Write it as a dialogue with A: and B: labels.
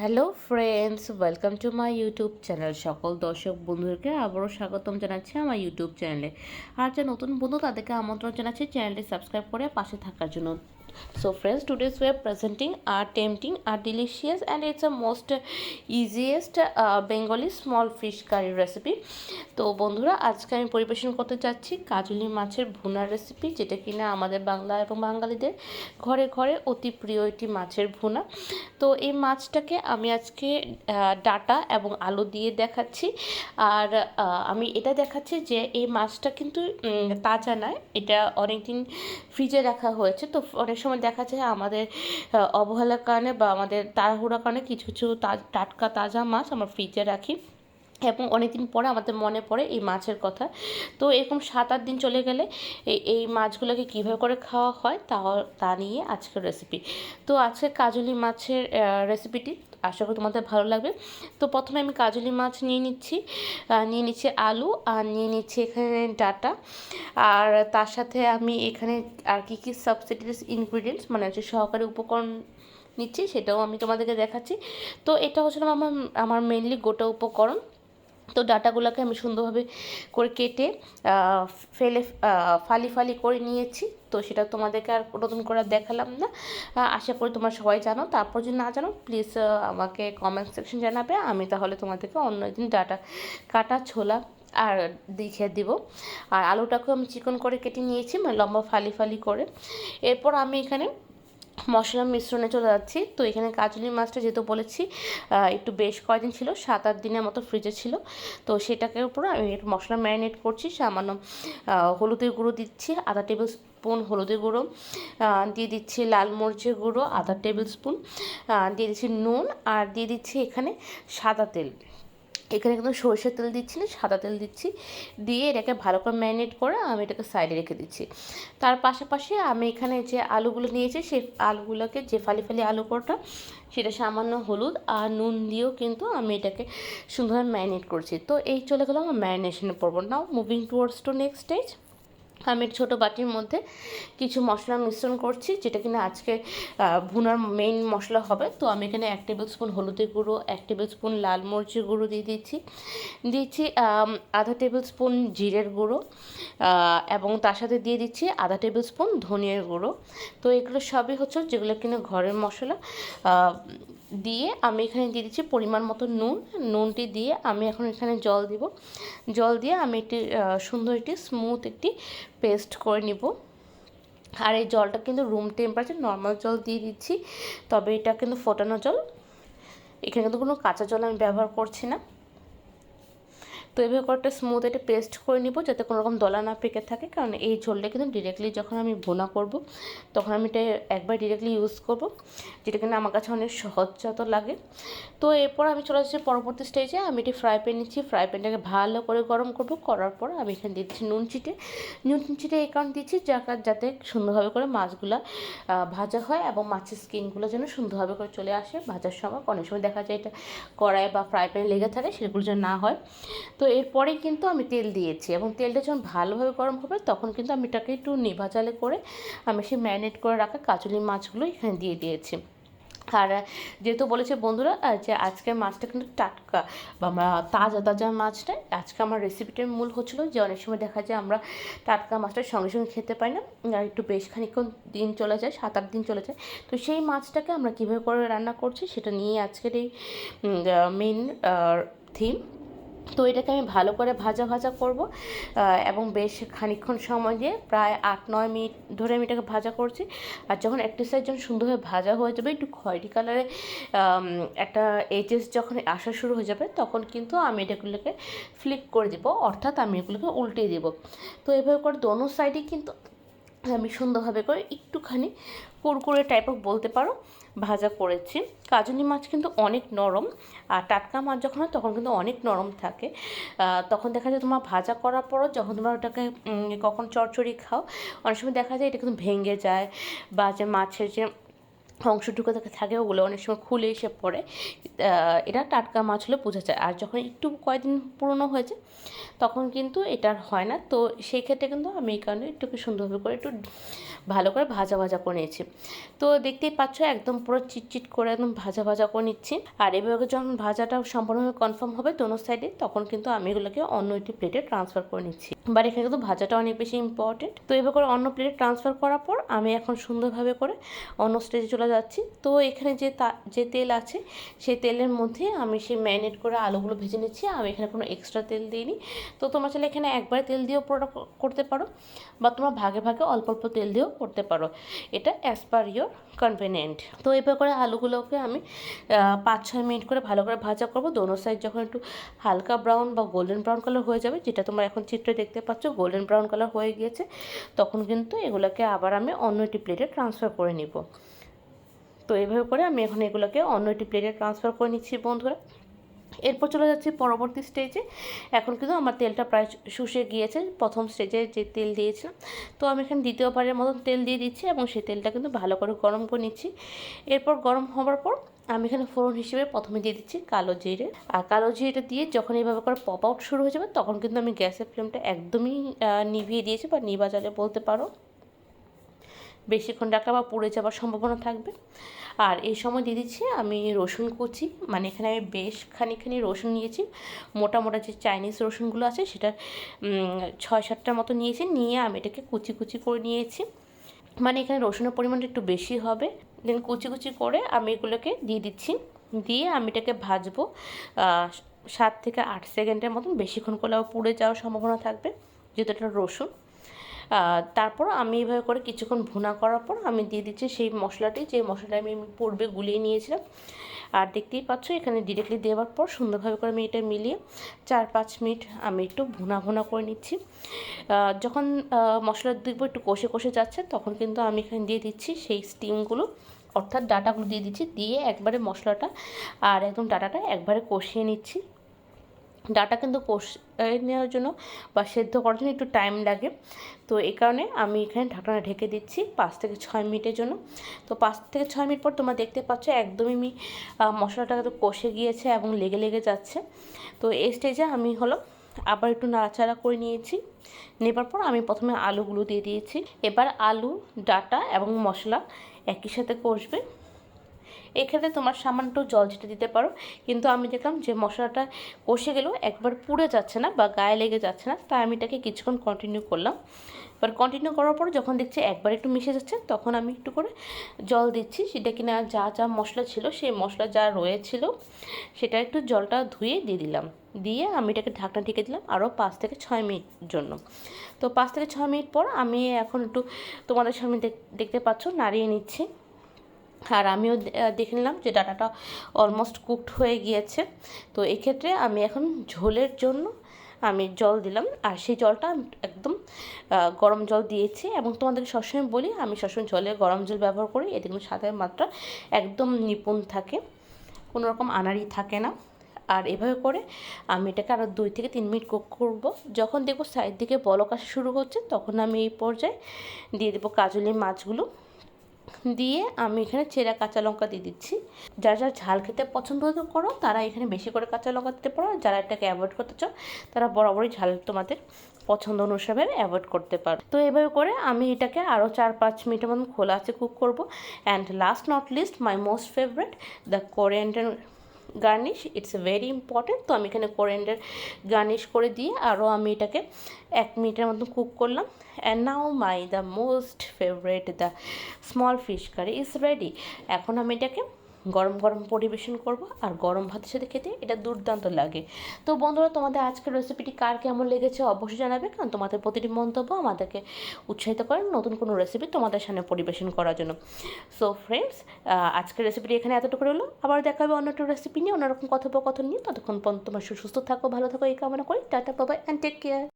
A: Hello friends, welcome to my YouTube channel. সকল দর্শক বন্ধুদেরকে আবারও স্বাগতম জানাচ্ছি আমার ইউটিউব চ্যানেলে। আর যে নতুন বন্ধু, তাদেরকে আমন্ত্রণ জানাচ্ছি চ্যানেলটি সাবস্ক্রাইব করে পাশে থাকার জন্য। So friends today's we are presenting are tempting are delicious and it's a most easiest uh, bengali small fish curry recipe. তো বন্ধুরা আজকে আমি পরিবেশন করতে যাচ্ছি কাজুলি মাছের ভুনার রেসিপি যেটা কিনা আমাদের বাংলা এবং বাঙালিদের ঘরে ঘরে অতি প্রিয় একটি মাছের ভুনা। তো এই মাছটাকে আমি আজকে ডাটা এবং আলু দিয়ে দেখাচ্ছি। আর আমি এটা দেখাচ্ছি যে এই মাছটা কিন্তু তাজা নয় এটা অনেকদিন ফ্রিজে রাখা হয়েছে। তো অনেক সময় দেখা যায় আমাদের অবহেলার কারণে বা আমাদের তাড়াহুড়ার কারণে কিছু কিছু টাটকা তাজা মাছ আমরা ফ্রিজে রাখি। এবং অনেকদিন পরে আমাদের মনে পড়ে এই মাছের কথা। তো এরকম সাত আট দিন চলে গেলে এই মাছগুলোকে কীভাবে করে খাওয়া হয় তা তা নিয়ে আজকের রেসিপি তো আজকে কাজলি মাছের রেসিপিটি আশা করি তোমাদের ভালো লাগবে। তো প্রথমে আমি কাজলি মাছ নিয়ে নিচ্ছি নিয়ে নিচ্ছি আলু আর নিয়ে নিচ্ছি এখানে ডাটা। আর তার সাথে আমি এখানে আর কি কী সাবসিডিস ইনগ্রিডিয়েন্টস মানে হচ্ছে সহকারী উপকরণ নিচ্ছি সেটাও আমি তোমাদেরকে দেখাচ্ছি। তো এটা হচ্ছে আমার আমার মেনলি গোটা উপকরণ। তো ডাটাগুলোকে আমি সুন্দরভাবে করে কেটে ফেলে ফালি ফালি করে নিয়েছি। তো সেটা তোমাদেরকে আর নতুন করে দেখালাম না। আশা করি তোমরা সবাই জানো। তারপর যদি না জানো প্লিজ আমাকে কমেন্ট সেকশন জানাবে। আমি তাহলে তোমাদেরকে অন্য একদিন ডাটা কাটা ছোলা আর দেখে দিব। আর আলুটাকেও আমি চিকন করে কেটে নিয়েছি মানে লম্বা ফালি ফালি করে। এরপর আমি এখানে মশলা মিশ্রণে চলে যাচ্ছি। তো এখানে কাজলি মাছটা যেহেতু বলেছি একটু বেশ কয়েকদিন ছিল সাত আট দিনের মতো ফ্রিজে ছিল। তো সেটাকে উপরে আমি একটু মশলা ম্যারিনেট করছি, সামান্য হলুদের গুঁড়ো দিচ্ছি, আধা টেবিল স্পুন হলুদের গুঁড়ো দিয়ে দিচ্ছি লাল মরিচের গুঁড়ো, আধা টেবিল স্পুন দিয়ে দিচ্ছি নুন, আর দিয়ে দিচ্ছি এখানে সাদা তেল। এখানে কিন্তু সরষের তেল দিচ্ছি না, সাদা তেল দিচ্ছি। দিয়ে এটাকে ভালো করে ম্যারিনেট করে আমি এটাকে সাইডে রেখে দিচ্ছি। তার পাশাপাশি আমি এখানে যে আলুগুলো নিয়েছি সেই আলুগুলোকে যে ফালি ফালি আলু পরোটা, সেটা সামান্য হলুদ আর নুন দিয়েও কিন্তু আমি এটাকে সুন্দরভাবে ম্যারিনেট করছি। তো এই চলে গেলো আমার ম্যারিনেশনে পর্ব। Now moving towards to next stage আমি ছোটো বাটির মধ্যে কিছু মশলা মিশ্রণ করছি, যেটা কিনা আজকে ভুনার মেইন মশলা হবে। তো আমি এখানে এক টেবিল স্পুন হলুদের গুঁড়ো, এক টেবিল স্পুন লাল মরিচের গুঁড়ো দিয়ে দিচ্ছি। দিচ্ছি আধা টেবিল স্পুন জিরের গুঁড়ো এবং তার সাথে দিয়ে দিচ্ছি আধা টেবিল স্পুন ধনিয়ার গুঁড়ো। তো এগুলো সবই হচ্ছে যেগুলো কিনা ঘরের মশলা দিয়ে আমি এখানে দিয়ে দিচ্ছি পরিমাণ মতো নুন। নুনটি দিয়ে আমি এখন এখানে জল দিব। জল দিয়ে আমি একটি সুন্দর একটি স্মুথ একটি পেস্ট করে নিব। আর এই জলটা কিন্তু রুম টেম্পারেচার নর্মাল জল দিয়ে দিচ্ছি, তবে এটা কিন্তু ফোটানো জল। এখানে কিন্তু কোনো কাঁচা জল আমি ব্যবহার করছি না। তো এভাবে করে একটা স্মুথ একটা পেস্ট করে নিব যাতে কোনো রকম দলা না পেকে থাকে, কারণ এই ঝোলটা কিন্তু ডিরেক্টলি যখন আমি ভুনা করব, তখন আমি এটা একবার ডিরেক্টলি ইউজ করব, যেটা কিন্তু আমার কাছে অনেক সহজজাত লাগে। তো এরপর আমি চলে যাচ্ছি পরবর্তী স্টেজে আমি এটি ফ্রাই প্যান নিচ্ছি ফ্রাই প্যানটাকে ভালো করে গরম করব, করার পর আমি এখানে দিচ্ছি নুন চিটে। নুন চিটে এই কারণ দিচ্ছি যা- যাতে সুন্দরভাবে করে মাছগুলো ভাজা হয় এবং মাছের স্কিনগুলো যেন সুন্দরভাবে করে চলে আসে। ভাজার সময় অনেক সময় দেখা যায় এটা কড়াই বা ফ্রাই প্যানে লেগে থাকে, সেগুলো যেন না হয়। তো এরপরে কিন্তু আমি তেল দিয়েছি এবং তেলটা যখন ভালোভাবে গরম হবে তখন কিন্তু আমি এটাকে একটু নিভা জালে করে আমি সেই ম্যারিনেট করে রাখা কাচুলি মাছগুলো এখানে দিয়ে দিয়েছি। আর যেহেতু বলেছে বন্ধুরা যে আজকের মাছটা কিন্তু টাটকা বা আমরা তাজা তাজা মাছটা আজকে আমার রেসিপিটার মূল হচ্ছিল যে অনেক সময় দেখা যায় আমরা টাটকা মাছটা সঙ্গে সঙ্গে খেতে পাই না, আর একটু বেশ খানিক্ষণ দিন চলে যায় সাত আট দিন চলে যায়। তো সেই মাছটাকে আমরা কীভাবে করে রান্না করছি সেটা নিয়ে আজকের এই মেন থিম তো এটাকে আমি ভালো করে ভাজা ভাজা করব এবং বেশ খানিকক্ষণ সময় দিয়ে প্রায় আট নয় মিনিট ধরে আমি এটাকে ভাজা করছি। আর যখন একটি সাইড যখন সুন্দরভাবে ভাজা হয়ে যাবে, একটু খয়েরি কালারে একটা এইচএস যখন আসা শুরু হয়ে যাবে, তখন কিন্তু আমি এটাগুলোকে ফ্লিপ করে দিব, অর্থাৎ আমি এগুলোকে উল্টে দিব। তো এভাবে করে দোনো সাইডে কিন্তু আমি সুন্দরভাবে করে একটুখানি কুরকুরে টাইপ অফ বলতে পারো, ভাজা করেছি। কাজুনি মাছ কিন্তু অনেক নরম, আর টাটকা মাছ যখন হয় তখন কিন্তু অনেক নরম থাকে। তখন দেখা যায় তোমার ভাজা করার পরও যখন তোমার ওটাকে কখন চড়চড়ি খাও, অনেক সময় দেখা যায় এটা কিন্তু ভেঙে যায় বা যে মাছের যে অংশটুকু থেকে, থাকে, ওগুলো অনেক সময় খুলে এসে পড়ে। এটা টাটকা মাছ হলে বোঝা যায়। আর যখন একটু কয়েকদিন পুরনো হয়েছে, তখন কিন্তু এটা আর হয় না। তো সেই ক্ষেত্রে কিন্তু আমি এই কারণে একটু সুন্দরভাবে করে একটু ভালো করে ভাজা ভাজা করে নিয়েছি। তো দেখতেই পাচ্ছ, একদম পুরো চিটচিট করে একদম ভাজা ভাজা করে নিচ্ছি। আর এভাবে যখন ভাজাটা সম্পূর্ণভাবে কনফার্ম হবে দোনো সাইডে তখন কিন্তু আমি এগুলোকে অন্য একটি প্লেটে ট্রান্সফার করে নিচ্ছি। বাট এখানে কিন্তু ভাজাটা অনেক বেশি ইম্পর্টেন্ট তো এভাবে করে অন্য প্লেটে ট্রান্সফার করার পর, আমি এখন সুন্দরভাবে করে অন্য স্টেজে চলে যাচ্ছি। তো এখানে যে তা, যে তেল আছে, সেই তেলের মধ্যে আমি সেই ম্যারিনেট করে আলুগুলো ভেজে নিচ্ছি। আমি এখানে কোনো এক্সট্রা তেল দিইনি। তো তোমরা চাইলে এখানে একবারে তেল দিয়েও পুরোটা করতে পারো বা তোমরা ভাগে ভাগে অল্প অল্প তেল দিয়েও করতে পারো। এটা অ্যাজ পার ইয়োর কনভেনিয়েন্ট তো এবার করে আলুগুলোকে আমি পাঁচ ছয় মিনিট করে ভালো করে ভাজা করব। দোনো সাইড যখন একটু হালকা ব্রাউন বা গোল্ডেন ব্রাউন কালার হয়ে যাবে, যেটা তোমরা এখন চিত্রে দেখতে পাচ্ছ গোল্ডেন ব্রাউন কালার হয়ে গিয়েছে, তখন কিন্তু এগুলোকে আবার আমি অন্য একটি প্লেটে ট্রান্সফার করে নিব। তো এভাবে করে আমি এখন এগুলোকে অন্য একটি প্লেটে ট্রান্সফার করে নিচ্ছি বন্ধুরা। এরপর চলে যাচ্ছি পরবর্তী স্টেজে এখন কিন্তু আমার তেলটা প্রায় শুষে গিয়েছে, প্রথম স্টেজে যে তেল দিয়েছিলাম। তো আমি এখানে দ্বিতীয়বারের মতন তেল দিয়ে দিচ্ছি এবং সেই তেলটা কিন্তু ভালো করে গরম করে নিচ্ছি। এরপর গরম হওয়ার পর আমি এখানে ফোড়ন হিসেবে প্রথমে দিয়ে দিচ্ছি কালো জিরে। আর কালো জিরেটা দিয়ে যখন এইভাবে করে পপ আউট শুরু হয়ে যাবে, তখন কিন্তু আমি গ্যাসের ফ্লেমটা একদমই নিভিয়ে দিয়েছি বা জালে বলতে পারো। বেশিক্ষণ রাখা বা পুড়ে যাওয়ার সম্ভাবনা থাকবে। আর এই সময় দিয়ে দিচ্ছি আমি রসুন কুচি। মানে এখানে আমি বেশ খানিকখানি রসুন নিয়েছি। মোটা মোটা যে চাইনিজ রসুনগুলো আছে সেটা ছয় সাতটার মতো নিয়েছি। নিয়ে আমি এটাকে কুচি কুচি করে নিয়েছি। মানে এখানে রসুনের পরিমাণটা একটু বেশি হবে। দেন কুচি কুচি করে আমি এগুলোকে দিয়ে দিচ্ছি। দিয়ে আমি এটাকে ভাজবো সাত থেকে আট সেকেন্ডের মতন। বেশিক্ষণ করলে আবার পুড়ে যাওয়ার সম্ভাবনা থাকবে, যেহেতু এটা রসুন। তারপর আমি এভাবে করে কিছুক্ষণ ভুনা করার পর আমি দিয়ে দিচ্ছি সেই মশলাটি, যে মশলাটা আমি পূর্বে গুলিয়ে নিয়েছিলাম। আর দেখতেই পাচ্ছ, এখানে ডিরেক্টলি দেওয়ার পর সুন্দরভাবে করে আমি এটা মিলিয়ে চার পাঁচ মিনিট আমি একটু ভুনা ভুনা করে নিচ্ছি। যখন মশলার দিব একটু কষে কষে যাচ্ছে, তখন কিন্তু আমি এখানে দিয়ে দিচ্ছি সেই স্টিমগুলো অর্থাৎ ডাটাগুলো দিয়ে দিচ্ছি, দিয়ে একবারে মশলাটা আর একদম ডাটাটা একবারে কষিয়ে নিচ্ছি। ডাটা কিন্তু কষিয়ে নেওয়ার জন্য বা সেদ্ধ করার জন্য একটু টাইম লাগে। তো এই কারণে আমি এখানে ঢাকনা ঢেকে দিচ্ছি পাঁচ থেকে ছয় মিনিটের জন্য। তো পাঁচ থেকে ছয় মিনিট পর তোমরা দেখতে পাচ্ছ একদমই আমি মশলাটা কিন্তু কষে গিয়েছে এবং লেগে লেগে যাচ্ছে। তো এই স্টেজে আমি হলো আবার একটু নাড়াচাড়া করে নিয়েছি। নেবার পর আমি প্রথমে আলুগুলো দিয়ে দিয়েছি। এবার আলু, ডাটা এবং মশলা একই সাথে কষবে। এক্ষেত্রে তোমার সামান্য জল ছিটে দিতে পারো। কিন্তু আমি দেখলাম যে মশলাটা কষে গেলেও একবার পুড়ে যাচ্ছে না বা গায়ে লেগে যাচ্ছে না, তাই আমি এটাকে কিছুক্ষণ কন্টিনিউ করলাম। এবার কন্টিনিউ করার পর যখন দেখছি একবার একটু মিশে যাচ্ছে, তখন আমি একটু করে জল দিচ্ছি। সেটা কিনা যা যা মশলা ছিল, সেই মশলা যা রয়েছিল, সেটা একটু জলটা ধুয়ে দিয়ে দিলাম। দিয়ে আমি এটাকে ঢাকনা ঢেকে দিলাম আরও পাঁচ থেকে ছয় মিনিট জন্য। তো পাঁচ থেকে ছয় মিনিট পর আমি এখন একটু তোমাদের সামনে দেখ- দেখতে পাচ্ছ, নাড়িয়ে নিচ্ছি। আর আমিও দেখে নিলাম যে ডাটাটা অলমোস্ট কুকড হয়ে গিয়েছে। তো এক্ষেত্রে আমি এখন ঝোলের জন্য আমি জল দিলাম। আর সেই জলটা একদম গরম জল দিয়েছি। এবং তোমাদেরকে সবসময় বলি, আমি সবসময় জলে গরম জল ব্যবহার করি। এতে কিন্তু স্বাদের মাত্রা একদম নিপুণ থাকে। কোনো রকম আনাড়ি থাকে না। আর এভাবে করে আমি এটাকে আরও দুই থেকে তিন মিনিট কুক করব। যখন দেখব সাইড দিকে বলক আসা শুরু হচ্ছে তখন আমি এই পর্যায়ে দিয়ে দেবো কাজলি মাছগুলো। দিয়ে আমি এখানে চেরা কাঁচা লঙ্কা দিয়ে দিচ্ছি। যারা যারা ঝাল খেতে পছন্দ করো, তারা এখানে বেশি করে কাঁচা লঙ্কা দিতে পারো। যারা এটাকে অ্যাভয়েড করতে চাও, তারা বরাবরই ঝাল তোমাদের পছন্দ অনুসারে অ্যাভয়েড করতে পারো। তো এভাবে করে আমি এটাকে আরও চার পাঁচ মিনিটের মতন খোলা আছে কুক করব। And last not list my most favourite the coriander garnish it's very important তো আমি এখানে কোরেন্ডার গার্নিশ করে দিয়ে আরও আমি এটাকে এক মিনিটের মতন কুক করলাম। And now my the most favourite the small fish curry is ready এখন আমি এটাকে গরম গরম পরিবেশন করব আর গরম ভাতের সাথে খেতে এটা দুর্দান্ত লাগে। তো বন্ধুরা, তোমাদের আজকের রেসিপিটি কার কেমন লেগেছে অবশ্যই জানাবে, কারণ তোমাদের প্রতিটি মন্তব্য আমাদেরকে উৎসাহিত করে নতুন কোনো রেসিপি তোমাদের সামনে পরিবেশন করার জন্য। সো ফ্রেন্ডস আজকের রেসিপিটি এখানে এতটুকু রইল। আবার দেখা হবে অন্য একটা রেসিপি নিয়ে, অন্যরকম কথোপকথন নিয়ে। ততক্ষণ পর্যন্ত তোমার সুস্থ থাকো, ভালো থাকো, এই কামনা করি। টাটা বাবাই অ্যান্ড টেক কেয়ার